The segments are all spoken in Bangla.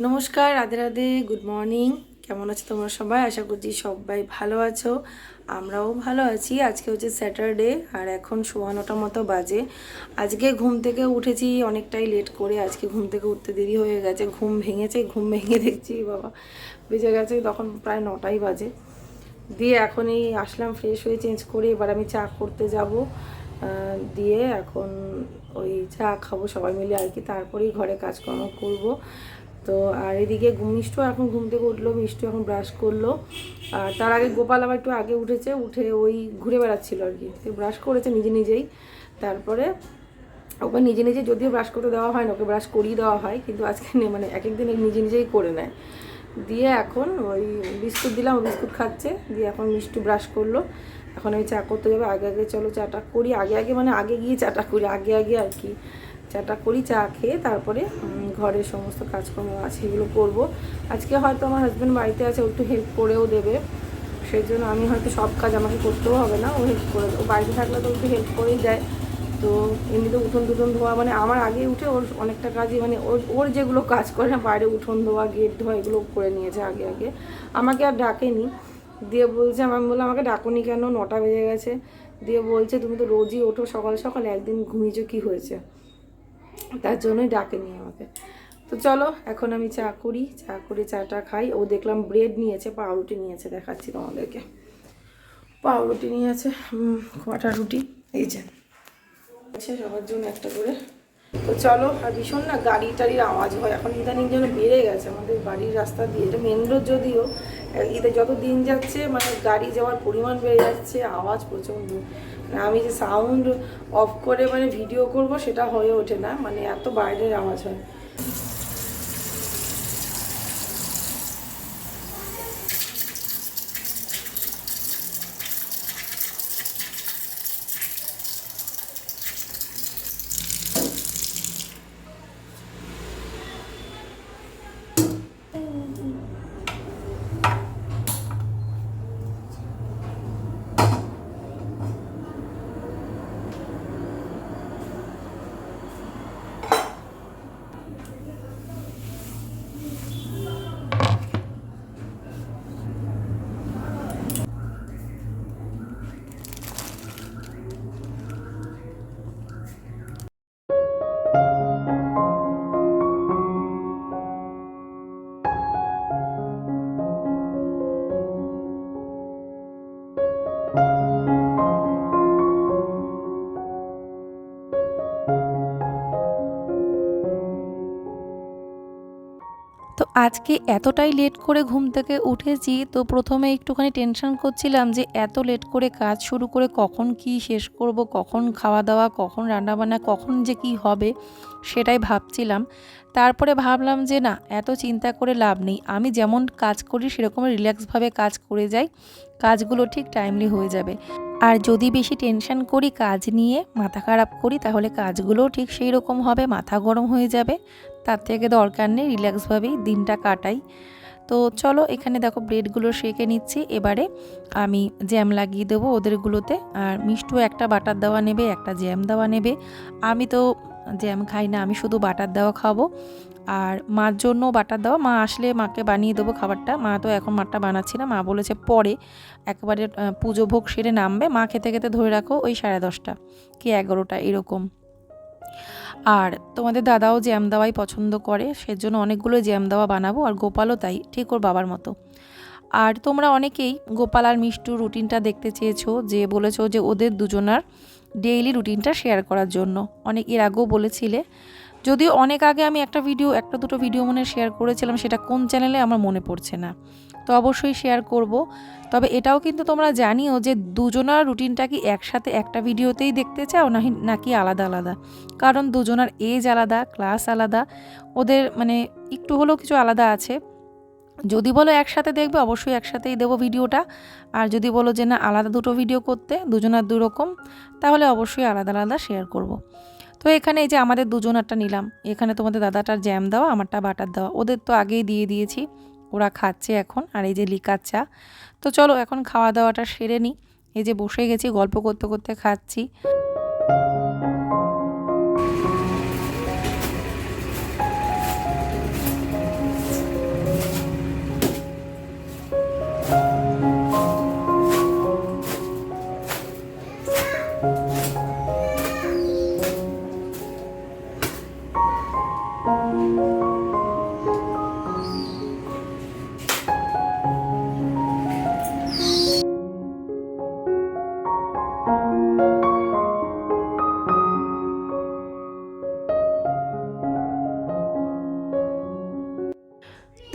নমস্কার, রাধে রাধে গুড মর্নিং কেমন আছো তোমরা সবাই? আশা করছি সবাই ভালো আছো। আমরাও ভালো আছি। আজকে হচ্ছে স্যাটারডে আর এখন সোয়া নটার মতো বাজে। আজকে ঘুম থেকে উঠেছি অনেকটাই লেট করে। আজকে ঘুম থেকে উঠতে দেরি হয়ে গেছে। ঘুম ভেঙেছে, ঘুম ভেঙে দেখছি, বাবা, বেজে গেছে, তখন প্রায় নটাই বাজে। দিয়ে এখনই আসলাম ফ্রেশ হয়ে চেঞ্জ করে এবার আমি চা করতে যাব। দিয়ে এখন ওই চা খাব সবাই মিলে আর কি। তারপরেই ঘরে কাজকর্ম করব। তো আর এদিকে মিষ্টু এখন ঘুম থেকে উঠল, মিষ্টু এখন ব্রাশ করল। আর তার আগে গোপাল আবার একটু আগে উঠেছে, উঠে ওই ঘুরে বেড়াচ্ছিল আর কি। ব্রাশ করেছে নিজে নিজেই। তারপরে ওকে নিজে নিজে যদিও ব্রাশ করতে দেওয়া হয় না, ওকে ব্রাশ করিয়ে দেওয়া হয়, কিন্তু আজকে মানে এক একদিন নিজে নিজেই করে নেয়। দিয়ে এখন ওই বিস্কুট দিলাম, বিস্কুট খাচ্ছে। দিয়ে এখন মিষ্টি ব্রাশ করল। এখন আমি চা করতে যাবে। আগে আগে চলো চাটা করি। আগে আগে মানে আগে গিয়ে চাটা করি। আগে আগে আর কি। চাটা করি, চা খেয়ে তারপরে ঘরের সমস্ত কাজকর্ম আছে, এগুলো করব। আজকে হয়তো আমার হাজব্যান্ড বাড়িতে আছে একটু হেল্প করেও দেবে। সেই জন্য আমি হয়তো সব কাজ আমাকে করতেও হবে না, ও হেল্প করে ও বাড়িতে থাকলে তো একটু হেল্প করেই দেয়। তো এমনিতে উঠোন টুঠোন ধোয়া মানে আমার আগে উঠে ওর অনেকটা কাজই মানে ওর ওর যেগুলো কাজ করে না বাইরে উঠোন ধোয়া, গেট ধোয়া, এগুলো করে নিয়েছে আগে আগে। আমাকে আর ডাকেনি। দিয়ে বলছে, আমি বললাম, আমাকে ডাকুনি কেন? নটা বেজে গেছে। দিয়ে বলছে, তুমি তো রোজই ওঠো সকাল সকাল, একদিন ঘুমিয়েছো, কী হয়েছে? তার জন্যই ডাকেনি আমাকে। তো চলো, এখন আমি চা করি। চা করে চাটা খাই। ও দেখলাম ব্রেড নিয়েছে, পাউরুটি নিয়েছে, দেখাচ্ছি তোমাদেরকে। পাউরুটি নিয়েছে কটা রুটি? এই যে। সবার জন্য একটা করে। তো চলো, আর ভীষণ না গাড়ি টাড়ির আওয়াজ হয়। এখন ইদানিং যেন বেড়ে গেছে। আমাদের বাড়ির রাস্তা দিয়ে, এটা মেন রোড যদিও ঈদে যত দিন যাচ্ছে মানে গাড়ি যাওয়ার পরিমাণ বেড়ে যাচ্ছে, আওয়াজ প্রচণ্ড। মানে আমি যে সাউন্ড অফ করে মানে ভিডিও করব, সেটা হয়ে ওঠে না। মানে এত বাইরের আওয়াজ হয়। আজকে এতটাই লেট করে ঘুম থেকে উঠেছি, তো প্রথমে একটুখানি টেনশন করছিলাম যে এত লেট করে কাজ শুরু করে কখন কি শেষ করব, কখন খাওয়া দাওয়া, কখন রান্নাবান্না, কখন যে কি হবে সেটাই ভাবছিলাম। তারপরে ভাবলাম যে না, এত চিন্তা করে লাভ নেই। আমি যেমন কাজ করি সেরকম রিল্যাক্সভাবে কাজ করে যাই, কাজগুলো ঠিক টাইমলি হয়ে যাবে। আর যদি বেশি টেনশন করি কাজ নিয়ে, মাথা খারাপ করি তাহলে কাজগুলোও ঠিক সেই রকম হবে, মাথা গরম হয়ে যাবে। থেকে দরকার নেই, রিল্যাক্সভাবেই দিনটা কাটাই। তো চলো এখানে দেখো ব্রেডগুলো সেঁকে নিচ্ছি, এবারে আমি জ্যাম লাগিয়ে দেবো ওদেরগুলোতে। আর মিষ্টু একটা বাটার দেওয়া নেবে, একটা জ্যাম দেওয়া নেবে। আমি তো জ্যাম খাই না, আমি শুধু বাটার দেওয়া খাব। আর মার জন্য বাটার দেওয়া, মা আসলে মাকে বানিয়ে দেবো খাবারটা। মা তো এখন মারটা বানাচ্ছি না, মা বলেছে পরে একবারে পুজো ভোগ সেরে নামবে। মা খেতে খেতে ধরে রাখো ওই সাড়ে দশটা, কি এগারোটা, এরকম। আর তোমাদের দাদাও জ্যাম দেওয়াই পছন্দ করে, সেজন্য অনেকগুলো জ্যাম দেওয়া বানাবো, আর গোপালও তাই, ঠিক ওর বাবার মতো। আর তোমরা অনেকেই গোপাল আর মিষ্টুর রুটিনটা দেখতে চেয়েছো, যে বলেছ যে ওদের দুজনার ডেইলি রুটিনটা শেয়ার করার জন্য। অনেক এর আগেও বলেছিলে। যদিও অনেক আগে আমি একটা ভিডিও, একটা দুটো ভিডিও মনে শেয়ার করেছিলাম, সেটা কোন চ্যানেলে আমার মনে পড়ছে না। তো অবশ্যই শেয়ার করব। তবে এটাও কিন্তু তোমরা জানিও যে দুজনার রুটিনটা কি একসাথে একটা ভিডিওতেই দেখতে চাও নাকি নাকি আলাদা আলাদা? কারণ দুজনার এজ আলাদা ক্লাস আলাদা, ওদের মানে একটু হলেও কিছু আলাদা আছে। যদি বলো একসাথে দেখবে, অবশ্যই একসাথেই দেবো ভিডিওটা আর যদি বলো যে না, আলাদা দুটো ভিডিও করতে, দুজনার দুরকম তাহলে অবশ্যই আলাদা আলাদা শেয়ার করব। তো এখানে এই যে আমাদের দুজনারটা নিলাম। এখানে তোমাদের দাদাটার জ্যাম দেওয়া, আমারটা বাটার দেওয়া, ওদের তো আগেই দিয়ে দিয়েছি। ওরা খাচ্ছে এখন, আর এই যে লিকার চা। তো চলো এখন খাওয়া দাওয়াটা সেরে নিই। এই যে বসে গেছি, গল্প করতে করতে খাচ্ছি।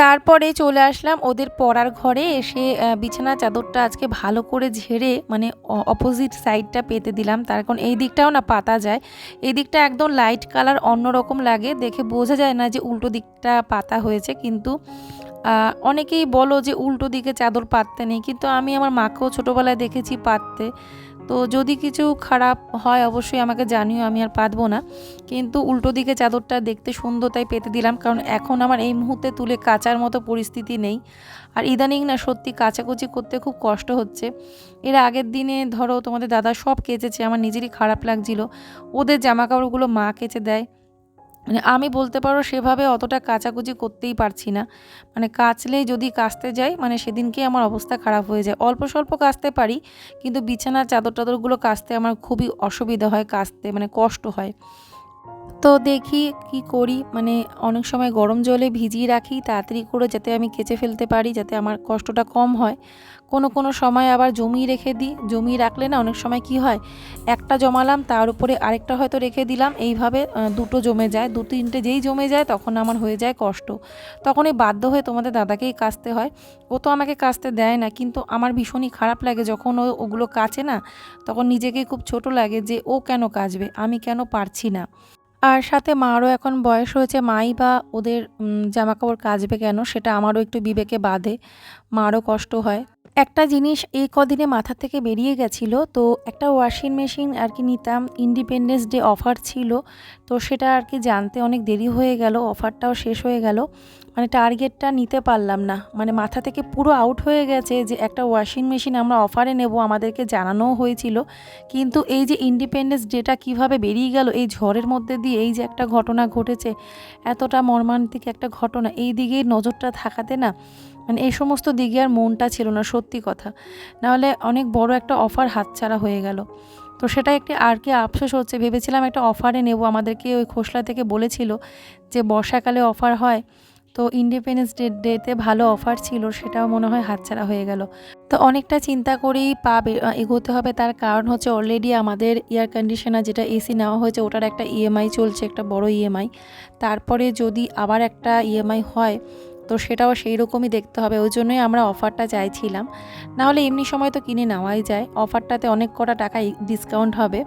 তারপরে চলে আসলাম ওদের পড়ার ঘরে এসে বিছানা চাদরটা আজকে ভালো করে ঝেড়ে মানে অপোজিট সাইডটা পেতে দিলাম। তার কারণ এই দিকটাও না পাতা যায়। এই দিকটা একদম লাইট কালার অন্যরকম লাগে। দেখে বোঝা যায় না যে উল্টো দিকটা পাতা হয়েছে, কিন্তু অনেকেই বলো যে উল্টো দিকে চাদর পাততে নেই। কিন্তু আমি আমার মাকেও ছোটোবেলায় দেখেছি পাততে। তো যদি কিছু খারাপ হয়, অবশ্যই আমাকে জানিও, আমি আর পাতবো না। কিন্তু উল্টো দিকে চাদরটা দেখতে সুন্দর, তাই পেতে দিলাম। কারণ এখন আমার এই মুহূর্তে তুলে কাচার মতো পরিস্থিতি নেই। আর ইদানিং না, সত্যি কাচাকুচি করতে খুব কষ্ট হচ্ছে। এর আগের দিনে ধরো তোমাদের দাদা সব কেচেছে, আমার নিজেরই খারাপ লাগছিল। ওদের জামা কাপড়গুলো মা কেচে দেয়। মানে আমি বলতে পারো সেভাবে অতটা কাচাকুচি করতেই পারছি না। মানে কাচলেই যদি কাচতে যাই মানে সেদিনকেই আমার অবস্থা খারাপ হয়ে যায়। অল্প স্বল্প কাচতে পারি, কিন্তু বিছানার চাদর টাদরগুলো কাচতে আমার খুবই অসুবিধা হয়, কাচতে মানে কষ্ট হয়। তো দেখি কি করি। মানে অনেক সময় গরম জলে ভিজিয়ে রাখি, তাড়াতাড়ি করে যাতে আমি কেচে ফেলতে পারি, যাতে আমার কষ্টটা কম হয়। কোনো কোনো সময় আবার জমিয়ে রেখে দিই। জমিয়ে রাখলে না অনেক সময় কি হয়, একটা জমালাম, তার উপরে আরেকটা হয়তো রেখে দিলাম। এইভাবে দুটো জমে যায়। দু তিনটে যেই জমে যায়, তখন আমার হয়ে যায় কষ্ট। তখনই বাধ্য হয়ে তোমাদের দাদাকেই কাচতে হয়। ও তো আমাকে কাচতে দেয় না, কিন্তু আমার ভীষণই খারাপ লাগে যখন ও ওগুলো কাচে না, তখন নিজেকে খুব ছোট লাগে যে ও কেন কাচবে, আমি কেন পারছি না। আর সাথে মারও এখন বয়স হয়েছে, মাই বা ওদের জামাকাপড় কাচবে কেন সেটা আমারও একটু বিবেকে বাঁধে মারও কষ্ট হয়। একটা জিনিস এই কদিনে মাথা থেকে বেরিয়ে গেছিল, তো একটা ওয়াশিং মেশিন আর কি নিতাম ইন্ডিপেন্ডেন্স ডে অফার ছিল, তো সেটা আর কি জানতে অনেক দেরি হয়ে গেল অফারটাও শেষ হয়ে গেল মানে টার্গেটটা নিতে পারলাম না মানে মাথা থেকে পুরো আউট হয়ে গেছে যে একটা ওয়াশিং মেশিন আমরা অফারে নেব, আমাদেরকে জানানোও হয়েছিল, কিন্তু এই যে ইন্ডিপেন্ডেন্স ডেটা কীভাবে বেরিয়ে গেল, এই ঝড়ের মধ্যে দিয়ে এই যে একটা ঘটনা ঘটেছে, এতটা মর্মান্তিক একটা ঘটনা, এই দিকে নজরটা থাকাতে না মানে এই সমস্ত দিকে আর মনটা ছিল না, সত্যি কথা। নাহলে অনেক বড় একটা অফার হাতছাড়া হয়ে গেল। তো সেটা একটি আর কি আফসোস হচ্ছে। ভেবেছিলাম একটা অফারে নেব। আমাদেরকে ওই খোসলা থেকে বলেছিল যে বর্ষাকালে অফার হয়। তো ইন্ডিপেন্ডেন্স ডে ডেতে ভালো অফার ছিল, সেটাও মনে হয় হাতছাড়া হয়ে গেল। তো অনেকটা চিন্তা করেই পাবে এগোতে হবে। তার কারণ হচ্ছে অলরেডি আমাদের এয়ার কন্ডিশনার যেটা এসি নেওয়া হয়েছে, ওটার একটা ইএমআই চলছে, একটা বড় ইএমআই তারপরে যদি আবার একটা ইএমআই হয় তো সেটাও সেই রকমই দেখতে হবে, ওই জন্যই আমরা অফারটা চাইছিলাম। নাহলে এমনি সময় তো কিনে নেওয়াই যায়, অফারটাতে অনেক কটা টাকা ডিসকাউন্ট হবে,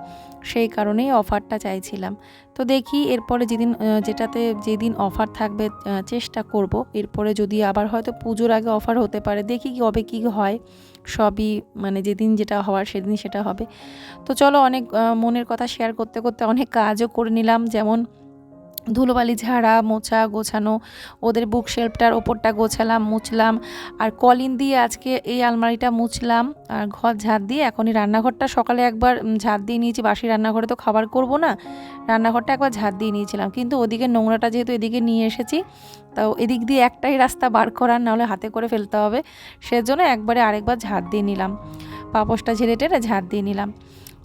সেই কারণেই অফারটা চাইছিলাম। তো দেখি এরপরে যেদিন যেটাতে যেদিন অফার থাকবে চেষ্টা করব। এরপরে যদি আবার হয়তো পুজোর আগে অফার হতে পারে, দেখি কবে কী হয়, সবই মানে যেদিন যেটা হওয়ার সেদিন সেটা হবে। তো চলো অনেক মনের কথা শেয়ার করতে করতে অনেক কাজও করে নিলাম, যেমন ধুলোবালি ঝাড়া মোছা গোছানো, ওদের বুক শেলফটার ওপরটা গোছালাম, মুছলাম, আর কলিন দিয়ে আজকে এই আলমারিটা মুছলাম, আর ঘর ঝাড় দিয়ে এখনই রান্নাঘরটা সকালে একবার ঝাড় দিয়ে নিয়েছি, বাসি রান্নাঘরে তো খাবার করব না, রান্নাঘরটা একবার ঝাড় দিয়ে নিয়েছিলাম, কিন্তু ওদিকে নোংরাটা যেহেতু এদিকে নিয়ে এসেছি, তাও এদিক দিয়ে একটাই রাস্তা বার করার, নাহলে হাতে করে ফেলতে হবে, সেজন্য একবারে আরেকবার ঝাড় দিয়ে নিলাম, পাপোশটা ঝেড়ে টেরে ঝাড় দিয়ে নিলাম।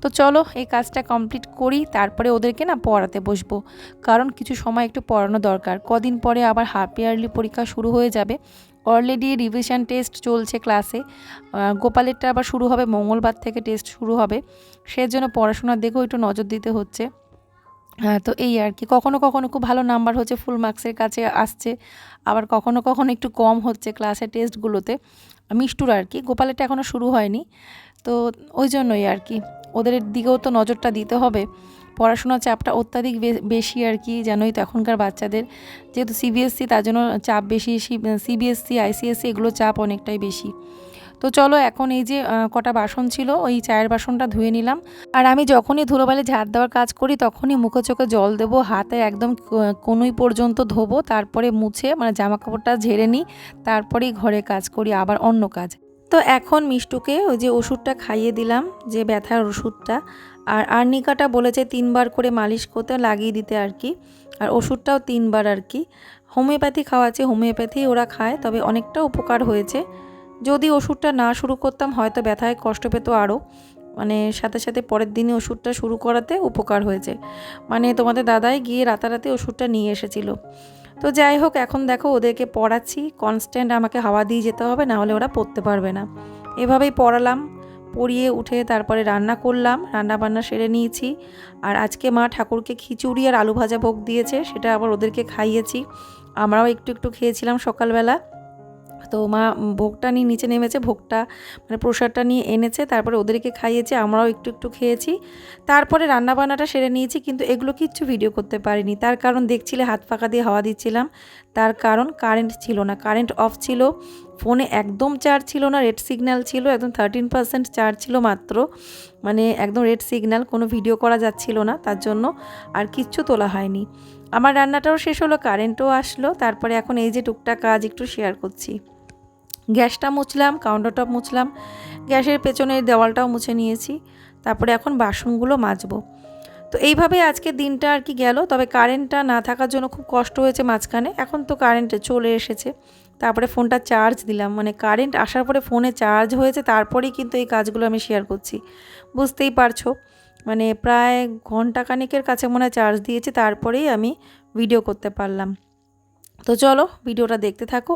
তো চলো এই কাজটা কমপ্লিট করি, তারপরে ওদেরকে না পড়াতে বসবো। কারণ কিছু সময় একটু পড়ানো দরকার। কদিন পরে আবার হাফ ইয়ারলি পরীক্ষা শুরু হয়ে যাবে। অলরেডি রিভিশন টেস্ট চলছে ক্লাসে গোপালেরটা আবার শুরু হবে, মঙ্গলবার থেকে টেস্ট শুরু হবে। সেজন্য পড়াশোনার দিকেও একটু নজর দিতে হচ্ছে। তো এই আর কি। কখনো কখনো খুব ভালো নাম্বার হচ্ছে ফুল মার্কসের কাছে আসছে। আবার কখনো কখনো একটু কম হচ্ছে ক্লাসের টেস্টগুলোতে মিষ্টুর আর কি। গোপালেরটা এখনও শুরু হয়নি। তো ওই জন্যই আর কি। ওদের দিকেও তো নজরটা দিতে হবে। পড়াশোনার চাপটা অত্যাধিক বেশি আর কি জানোই তো এখনকার বাচ্চাদের। যেহেতু সিবিএসসি তার জন্য চাপ বেশি সিবিএসসি আইসিএসসি এগুলো চাপ অনেকটাই বেশি। তো চলো এখন এই যে কটা বাসন ছিল, ওই চায়ের বাসনটা ধুয়ে নিলাম। আর আমি যখনই ধুলোবালি ঝাড় দেওয়ার কাজ করি, তখনই মুখে চোখে জল দেবো, হাতে একদম কনুই পর্যন্ত ধোবো, তারপরে মুছে মানে জামা কাপড়টা ঝেড়ে নিই, তারপরেই ঘরে কাজ করি, আবার অন্য কাজ। তো এখন মিষ্টুকে ওই যে ওষুধটা খাইয়ে দিলাম, যে ব্যথার ওষুধটা। আর আর্নিকাটা বলেছে তিনবার করে মালিশ করতে, লাগিয়ে দিতে আর কি। আর ওষুধটাও তিনবার আর কি। হোমিওপ্যাথি খাওয়াচ্ছে, হোমিওপ্যাথি ওরা খায়, তবে অনেকটা উপকার হয়েছে। যদি ওষুধটা না শুরু করতাম, হয়তো ব্যথায় কষ্ট পেত আরও। মানে সাথে সাথে পরের দিনই ওষুধটা শুরু করাতে উপকার হয়েছে। মানে তোমাদের দাদাই গিয়ে রাতারাতি ওষুধটা নিয়ে এসেছিল। তো যাই হোক, এখন দেখো ওদেরকে পড়াচ্ছি। কনস্ট্যান্ট আমাকে হাওয়া দিয়ে যেতে হবে, না হলে ওরা পড়তে পারবে না। এভাবেই পড়ালাম, পড়িয়ে উঠে তারপরে রান্না করলাম, রান্না বান্না সেরে নিয়েছি। আর আজকে মা ঠাকুরকে খিচুড়ি আর আলু ভাজা ভোগ দিয়েছে, সেটা আবার ওদেরকে খাইয়েছি। আমরাও একটু একটু খেয়েছিলাম সকালবেলা। তো মা ভোগটা নিয়ে নিচে নেমেছে, ভোগটা মানে প্রসাদটা নিয়ে এনেছে, তারপরে ওদেরকে খাইয়েছে, আমরাও একটু একটু খেয়েছি। তারপরে রান্নাবান্নাটা সেরে নিয়েছি, কিন্তু এগুলো কিচ্ছু ভিডিও করতে পারিনি। তার কারণ দেখছিলে, হাত ফাঁকা দিয়ে হাওয়া দিচ্ছিলাম। তার কারণ কারেন্ট ছিল না। কারেন্ট অফ ছিল ফোনে একদম চার্জ ছিল না রেড সিগন্যাল ছিল, একদম থার্টিন পার্সেন্ট চার্জ ছিল মাত্র। মানে একদম রেড সিগন্যাল কোনো ভিডিও করা যাচ্ছিল না, তার জন্য আর কিচ্ছু তোলা হয়নি। আমার রান্নাটাও শেষ হলো কারেন্টও আসলো, তারপরে এখন এই যে টুকটাক কাজ একটু শেয়ার করছি। গ্যাসটা মুছলাম কাউন্টার টপ মুছলাম, গ্যাসের পেছনের দেওয়ালটাও মুছে নিয়েছি, তারপরে এখন বাসনগুলো মাজবো। তো এইভাবে আজকে দিনটা আর কি গেল, তবে কারেন্টটা না থাকার জন্য খুব কষ্ট হয়েছে মাঝখানে, এখন তো কারেন্ট চলে এসেছে। তারপরে ফোনটা চার্জ দিলাম মানে কারেন্ট আসার পরে ফোনে চার্জ হয়েছে, তারপরেই কিন্তু এই কাজগুলো আমি শেয়ার করছি। বুঝতেই পারছ মানে প্রায় ঘণ্টা খানেকের কাছে মনে হয় চার্জ দিয়েছি, তারপরেই আমি ভিডিও করতে পারলাম। তো চলো ভিডিওটা দেখতে থাকো।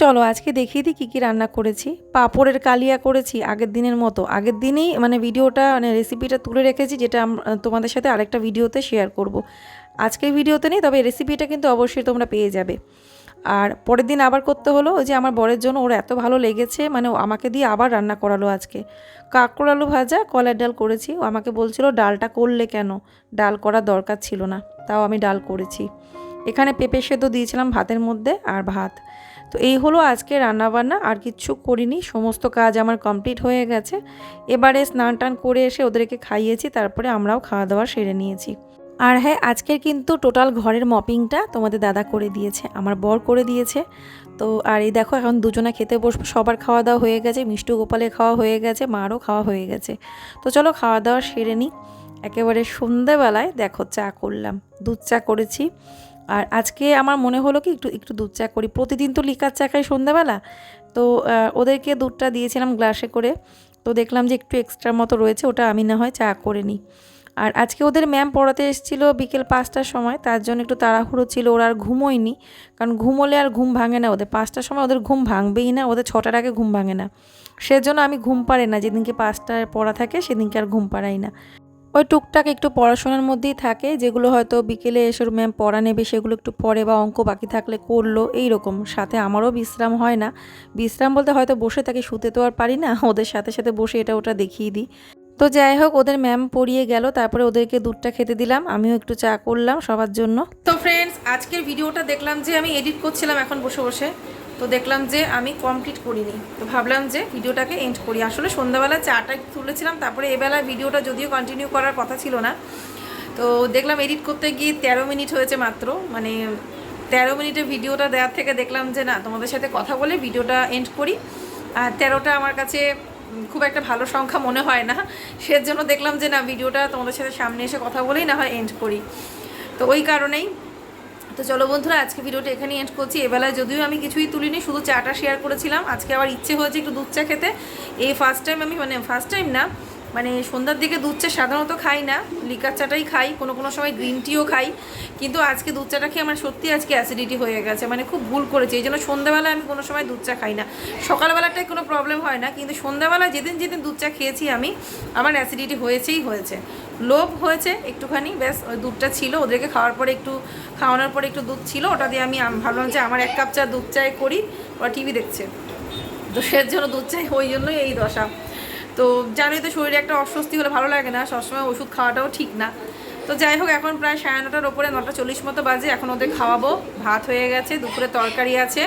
চলো, আজকে দেখিয়ে দিই কী কী রান্না করেছি। পাঁপড়ের কালিয়া করেছি আগের দিনের মতো। আগের দিনেই মানে ভিডিওটা মানে রেসিপিটা তুলে রেখেছি, যেটা তোমাদের সাথে আরেকটা ভিডিওতে শেয়ার করব। আজকের ভিডিওতে নেই, তবে রেসিপিটা কিন্তু অবশ্যই তোমরা পেয়ে যাবে। আর পরের দিন আবার করতে হলো যে আমার বরের জন্য ওর এত ভালো লেগেছে মানে আমাকে দিয়ে আবার রান্না করালো আজকে। কাঁকড় আলু ভাজা, কলার ডাল করেছি। ও আমাকে বলছিল, ডালটা করলে কেন? ডাল করার দরকার ছিল না, তাও আমি ডাল করেছি। এখানে পেঁপে সেদ্ধ দিয়েছিলাম ভাতের মধ্যে, আর ভাত। তো এই হলো আজকে রান্নাবান্না, আর কিচ্ছু করিনি, সমস্ত কাজ আমার কমপ্লিট হয়ে গেছে। এবারে স্নান টান করে এসে ওদেরকে খাইয়েছি, তারপরে আমরাও খাওয়া দাওয়া সেরে নিয়েছি। আর হ্যাঁ আজকের কিন্তু টোটাল ঘরের মপিংটা তোমাদের দাদা করে দিয়েছে, আমার বর করে দিয়েছে। তো আর এই দেখো, এখন দুজনে খেতে বসবো, সবার খাওয়া দাওয়া হয়ে গেছে, মিষ্টু গোপালের খাওয়া হয়ে গেছে, মারও খাওয়া হয়ে গেছে। তো চলো খাওয়া দাওয়া সেরে নিই। একেবারে সন্ধেবেলায় দেখো চা করলাম, দুধ চা করেছি। আর আজকে আমার মনে হলো কি একটু একটু দুধ চা করি। প্রতিদিন তো লিকার চা খাই সন্ধ্যাবেলা। তো ওদেরকে দুধটা দিয়েছিলাম গ্লাসে করে। তো দেখলাম যে একটু এক্সট্রা মতো রয়েছে, ওটা আমি না হয় চা করে নিই। আর আজকে ওদের ম্যাম পড়াতে এসেছিল বিকেল পাঁচটার সময়, তার জন্য একটু তাড়াহুড়ো ছিল, ওরা আর ঘুমোয়নি। কারণ ঘুমোলে আর ঘুম ভাঙে না ওদের। পাঁচটার সময় ওদের ঘুম ভাঙবেই না, ওদের ছটার আগে ঘুম ভাঙে না। সেজন্য আমি ঘুম পাড়ে না। যেদিনকে পাঁচটায় পড়া থাকে, সেদিনকে আর ঘুম পাড়াই না। ওই টুকটাক একটু পড়াশোনার মধ্যেই থাকে, যেগুলো হয়তো বিকেলে এসে ম্যাম পড়া নেবে, সেগুলো একটু পড়ে বা অঙ্ক বাকি থাকলে করল এই রকম সাথে আমারও বিশ্রাম হয় না। বিশ্রাম বলতে হয়তো বসে থাকি, শুতে তো আর পারি না, ওদের সাথে সাথে বসে এটা ওটা দেখিয়ে দিই। তো যাই হোক, ওদের ম্যাম পড়িয়ে গেল, তারপরে ওদেরকে দুধটা খেতে দিলাম, আমিও একটু চা করলাম সবার জন্য। তো ফ্রেন্ডস আজকের ভিডিওটা দেখলাম যে আমি এডিট করছিলাম এখন বসে বসে। তো দেখলাম যে আমি কমপ্লিট করিনি। তো ভাবলাম যে ভিডিওটাকে এন্ড করি। আসলে সন্ধ্যাবেলা চাটা তুলেছিলাম, তারপরে এবেলা ভিডিওটা যদিও কন্টিনিউ করার কথা ছিল না। তো দেখলাম এডিট করতে গিয়ে তেরো মিনিট হয়েছে মাত্র। মানে তেরো মিনিটে ভিডিওটা দেওয়ার থেকে দেখলাম যে না, তোমাদের সাথে কথা বলে ভিডিওটা এন্ড করি। আর তেরোটা আমার কাছে খুব একটা ভালো সংখ্যা মনে হয় না। সেজন্য দেখলাম যে না, ভিডিওটা তোমাদের সাথে সামনে এসে কথা বলেই না হয় এন্ড করি। তো ওই কারণেই তো চলো বন্ধুরা, আজকে ভিডিওটা এখানেই এন্ড করছি। এবেলায় যদিও আমি কিছুই তুলিনি, শুধু চাটা শেয়ার করেছিলাম। আজকে আবার ইচ্ছে হয়েছে একটু দুধ চা খেতে। এই ফার্স্ট টাইম আমি মানে ফার্স্ট টাইম না মানে সন্ধ্যার দিকে দুধ চা সাধারণত খাই না, লিকার চাটাই খাই, কোনো কোনো সময় গ্রিন টিও খাই, কিন্তু আজকে দুধ চাটা খেয়ে আমার সত্যি আজকে অ্যাসিডিটি হয়ে গেছে মানে খুব ভুল করেছি, এই জন্য সন্ধ্যাবেলায় আমি কোনো সময় দুধ চা খাই না। সকালবেলাটায় কোনো প্রবলেম হয় না, কিন্তু সন্ধ্যাবেলা যেদিন যেদিন দুধ চা খেয়েছি আমি, আমার অ্যাসিডিটি হয়েছেই হয়েছে। লোভ হয়েছে একটুখানি, ব্যাস, ওই দুধটা ছিল, ওদেরকে খাওয়ার পরে একটু, খাওয়ানোর পরে একটু দুধ ছিল, ওটা দিয়ে আমি ভাবলাম যে আমার এক কাপ চা দুধ চায় করি, ওরা টিভি দেখছে। তো সের জন্য দুধ চাই, ওই জন্যই এই দশা। তো জানি তো শরীরে একটা অস্বস্তি হলে ভালো লাগে না, সবসময় ওষুধ খাওয়াটাও ঠিক না। তো যাই হোক, এখন প্রায় সাড়ে নটার ওপরে, নটা চল্লিশ মতো বাজে, এখন ওদের খাওয়াবো, ভাত হয়ে গেছে, দুপুরে তরকারি আছে।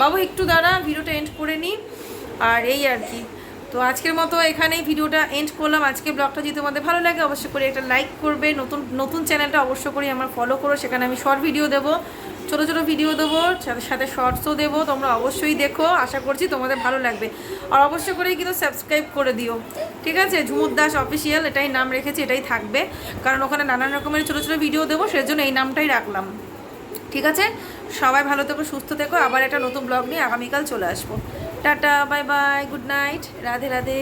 বাবু, একটু দাঁড়া, ভিডিওটা এন্ড করে নিই আর এই আর কি। তো আজকের মতো এখানেই ভিডিওটা এন্ড করলাম। আজকে ব্লগটা যদি তোমাদের ভালো লাগে, অবশ্যই করে একটা লাইক করবে। নতুন নতুন চ্যানেলটা অবশ্যই করে আমার ফলো করো। সেখানে আমি শর্ট ভিডিও দেবো, ছোটো ছোটো ভিডিও দেবো, সাথে সাথে শর্টসও দেবো। তোমরা অবশ্যই দেখো। আশা করছি তোমাদের ভালো লাগবে। আর অবশ্যই করেই কিন্তু সাবস্ক্রাইব করে দিও। ঠিক আছে? ঝুমুর দাস অফিসিয়াল এটাই নাম রেখেছি, এটাই থাকবে। কারণ ওখানে নানান রকমের ছোটো ছোটো ভিডিও দেবো, সেজন্য এই নামটাই রাখলাম। ঠিক আছে? সবাই ভালো থেকো, সুস্থ থেকো। আবার একটা নতুন ব্লগ নিয়ে আগামীকাল চলে আসব। Tata bye bye good night Radhe Radhe.